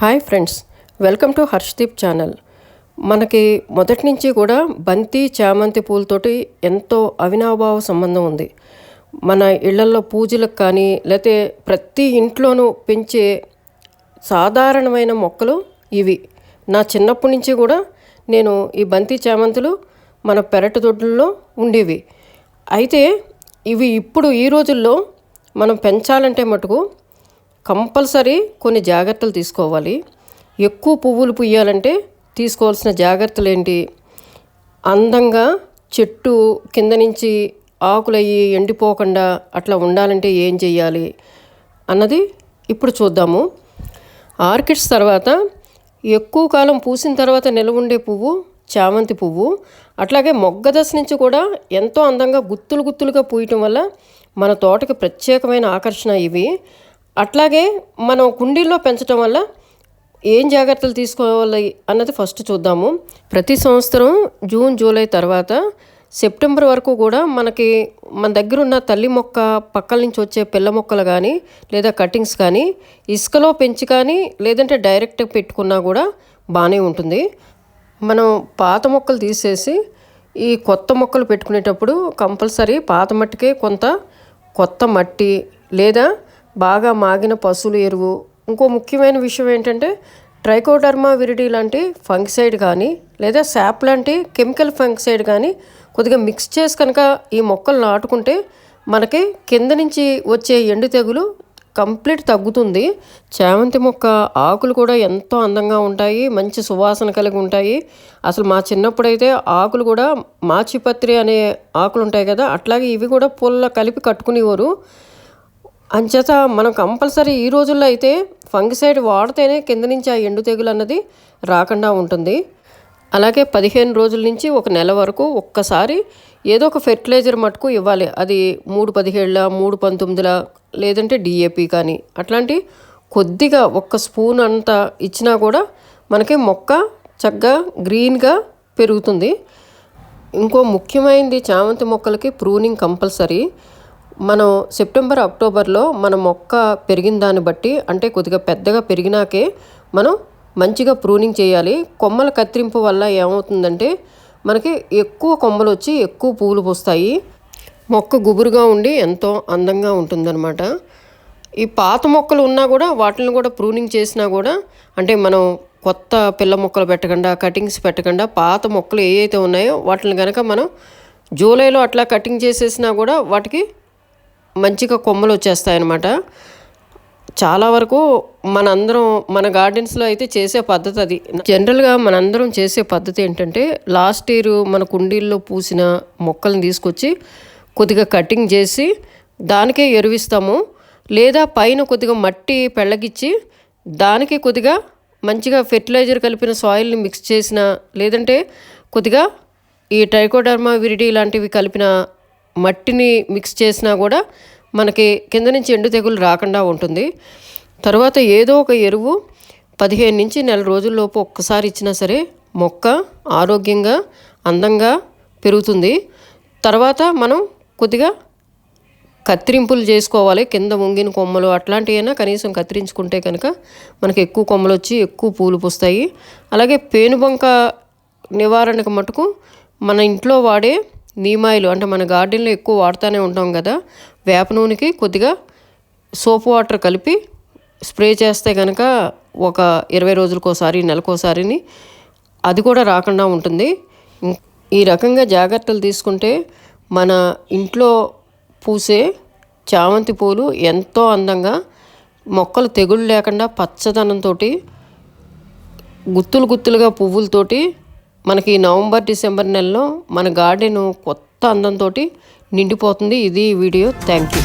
Hi friends welcome to Harshdeep channel. మనకి మొదటి నుంచి కూడా బంతి చామంతి పూలతోటి ఎంతో అవినాభావ సంబంధం ఉంది. మన ఇళ్ళలో పూజలకు కానీ లేతే ప్రతి ఇంట్లోనూ పెంచే సాధారణమైన మొక్కలు ఇవి. నా చిన్నప్పటి నుంచి కూడా నేను ఈ బంతి చామంతులు మన పెరటి దొడ్లలో ఉండేవి. అయితే ఇవి ఇప్పుడు ఈ రోజుల్లో మనం పెంచాలంటే మటుకు కంపల్సరీ కొన్ని జాగ్రత్తలు తీసుకోవాలి. ఎక్కువ పువ్వులు పుయ్యాలంటే తీసుకోవాల్సిన జాగ్రత్తలు ఏంటి అందంగా చెట్టు కింద నుంచి ఆకులయ్యి ఎండిపోకుండా అట్లా ఉండాలంటే ఏం చేయాలి అన్నది ఇప్పుడు చూద్దాము. ఆర్కిడ్స్ తర్వాత ఎక్కువ కాలం పూసిన తర్వాత నిలవ ఉండే పువ్వు చామంతి పువ్వు. అట్లాగే మొగ్గ దశ నుంచి కూడా ఎంతో అందంగా గుత్తులు గుత్తులుగా పూయటం వల్ల మన తోటకి ప్రత్యేకమైన ఆకర్షణ ఇవి. అట్లాగే మనం కుండీల్లో పెంచడం వల్ల ఏం జాగ్రత్తలు తీసుకోవాలి అన్నది ఫస్ట్ చూద్దాము. ప్రతి సంవత్సరం జూన్ జూలై తర్వాత సెప్టెంబర్ వరకు కూడా మనకి మన దగ్గర ఉన్న తల్లి మొక్క పక్కల నుంచి వచ్చే పిల్ల మొక్కలు కానీ లేదా కటింగ్స్ కానీ ఇసుకలో పెంచి కానీ లేదంటే డైరెక్ట్ పెట్టుకున్నా కూడా బాగానే ఉంటుంది. మనం పాత మొక్కలు తీసేసి ఈ కొత్త మొక్కలు పెట్టుకునేటప్పుడు కంపల్సరీ పాత మట్టికే కొంత కొత్త మట్టి లేదా బాగా మాగిన పశువుల ఎరువు. ఇంకో ముఖ్యమైన విషయం ఏంటంటే ట్రైకోడర్మా విరిడి లాంటి ఫంగిసైడ్ కానీ లేదా శాప్ లాంటి కెమికల్ ఫంగిసైడ్ కానీ కొద్దిగా మిక్స్ చేసి కనుక ఈ మొక్కలు నాటుకుంటే మనకి కింద నుంచి వచ్చే ఎండు తెగులు కంప్లీట్ తగ్గుతుంది. చామంతి మొక్క ఆకులు కూడా ఎంతో అందంగా ఉంటాయి మంచి సువాసన కలిగి ఉంటాయి. అసలు మా చిన్నప్పుడైతే ఆకులు కూడా మాచిపత్రి అనే ఆకులు ఉంటాయి కదా అట్లాగే ఇవి కూడా పుల్ల కలిపి కట్టుకునేవారు. అంచేత మనం కంపల్సరీ ఈ రోజుల్లో అయితే ఫంగిసైడ్ వాడితేనే కింద నుంచి ఆ ఎండు తెగులు అన్నది రాకుండా ఉంటుంది. అలాగే పదిహేను రోజుల నుంచి ఒక నెల వరకు ఒక్కసారి ఏదో ఒక ఫెర్టిలైజర్ మటుకు ఇవ్వాలి. అది మూడు పదిహేళ్ళ మూడు పంతొమ్మిదిల లేదంటే డిఏపి కానీ అట్లాంటి కొద్దిగా ఒక్క స్పూన్ అంత ఇచ్చినా కూడా మనకి మొక్క చక్కగా గ్రీన్గా పెరుగుతుంది. ఇంకో ముఖ్యమైనది చామంతి మొక్కలకి ప్రూనింగ్ కంపల్సరీ. మనం సెప్టెంబర్ అక్టోబర్లో మన మొక్క పెరిగిన దాన్ని బట్టి అంటే కొద్దిగా పెద్దగా పెరిగినాకే మనం మంచిగా ప్రూనింగ్ చేయాలి. కొమ్మల కత్తిరింపు వల్ల ఏమవుతుందంటే మనకి ఎక్కువ కొమ్మలు వచ్చి ఎక్కువ పువ్వులు పూస్తాయి. మొక్క గుబురుగా ఉండి ఎంతో అందంగా ఉంటుందన్నమాట. ఈ పాత మొక్కలు ఉన్నా కూడా వాటిని కూడా ప్రూనింగ్ చేసినా కూడా అంటే మనం కొత్త పిల్ల మొక్కలు పెట్టకుండా కటింగ్స్ పెట్టకుండా పాత మొక్కలు ఏవైతే ఉన్నాయో వాటిని కనుక మనం జూలైలో అట్లా కటింగ్ చేసేసినా కూడా వాటికి మంచిగా కొమ్మలు వచ్చేస్తాయన్నమాట. చాలా వరకు మనందరం మన గార్డెన్స్లో అయితే చేసే పద్ధతి అది. జనరల్గా మనందరం చేసే పద్ధతి ఏంటంటే లాస్ట్ ఇయర్ మన కుండీల్లో పూసిన మొక్కలను తీసుకొచ్చి కొద్దిగా కటింగ్ చేసి దానికే ఎరువిస్తాము. లేదా పైన కొద్దిగా మట్టి పెళ్ళగిచ్చి దానికి కొద్దిగా మంచిగా ఫెర్టిలైజర్ కలిపిన సాయిల్ని మిక్స్ చేసిన లేదంటే కొద్దిగా ఈ టైకోడర్మా విరిడి లాంటివి కలిపిన మట్టిని మిక్స్ చేసినా కూడా మనకి కింద నుంచి ఎండు తెగులు రాకుండా ఉంటుంది. తర్వాత ఏదో ఒక ఎరువు పదిహేను నుంచి నెల రోజుల్లోపు ఒక్కసారి ఇచ్చినా సరే మొక్క ఆరోగ్యంగా అందంగా పెరుగుతుంది. తర్వాత మనం కొద్దిగా కత్తిరింపులు చేసుకోవాలి. కింద వంగిన కొమ్మలు అట్లాంటివైనా కనీసం కత్తిరించుకుంటే కనుక మనకి ఎక్కువ కొమ్మలు వచ్చి ఎక్కువ పూలు పూస్తాయి. అలాగే పేనుబంక నివారణకు మటుకు మన ఇంట్లో వాడే నీమాయిలు అంటే మన గార్డెన్లో ఎక్కువ వాడుతూనే ఉంటాం కదా వేప నూనెకి కొద్దిగా సోప్ వాటర్ కలిపి స్ప్రే చేస్తే కనుక ఒక ఇరవై రోజులకోసారి నెలకోసారిని అది కూడా రాకుండా ఉంటుంది. ఈ రకంగా జాగ్రత్తలు తీసుకుంటే మన ఇంట్లో పూసే చామంతి పూలు ఎంతో అందంగా మొక్కలు తెగుళ్ళు లేకుండా పచ్చదనంతో గుత్తులు గుత్తులుగా పువ్వులతోటి మనకి నవంబర్ డిసెంబర్ నెలలో మన గార్డెన్ కొత్త అందంతో నిండిపోతుంది. ఇది వీడియో. Thank you